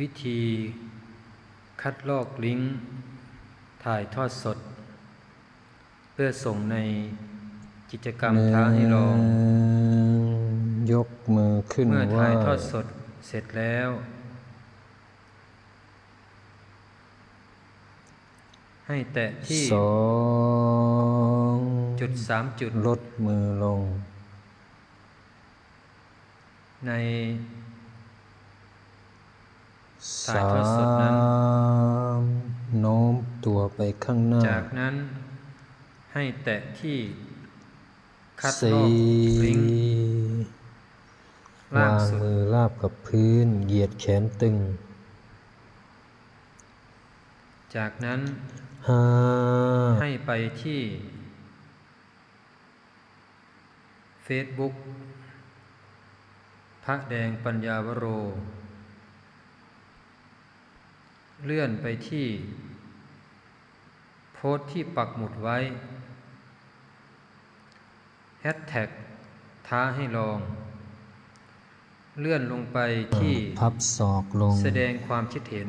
วิธีคัดลอกลิงก์ถ่ายทอดสด เพื่อส่งในกิจกรรมท้าให้ลอง ยกมือขึ้นเมื่อไหว่าถ่ายทอดสดเสร็จแล้ว ให้แตะที่สองจุดสามจุดลดมือลง ในถ่าย สาทอดสดนั้นมโน้มตัวไปข้างหน้า จากนั้นให้แตะที่คัดลอสี่กลิงก์ล่างวางสุดมือราบกับพื้น เหยียดแขนตึง จากนั้นห้าให้ไปที่ Facebook พระแดงปัญญาวโร เลื่อนไปที่ โพสต์ที่ปักหมุดไว้แฮชแท็กท้าให้ลอง เลื่อนลงไปที่พับศอกลง แสดงความคิดเห็น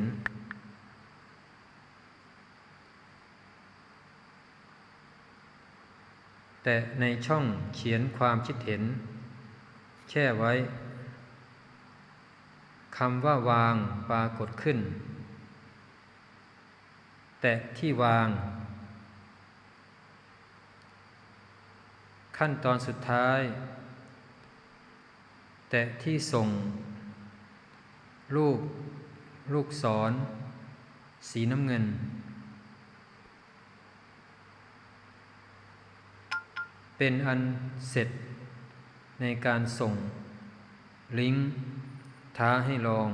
แต่ในช่องเขียนความคิดเห็น แช่ไว้คำว่าวางปรากฏขึ้น แต่ที่วาง ขั้นตอนสุดท้าย แต่ที่ส่ง รูป ลูกศร สีน้ำเงิน เป็นอันเสร็จในการส่ง ลิงก์ท้าให้ลอง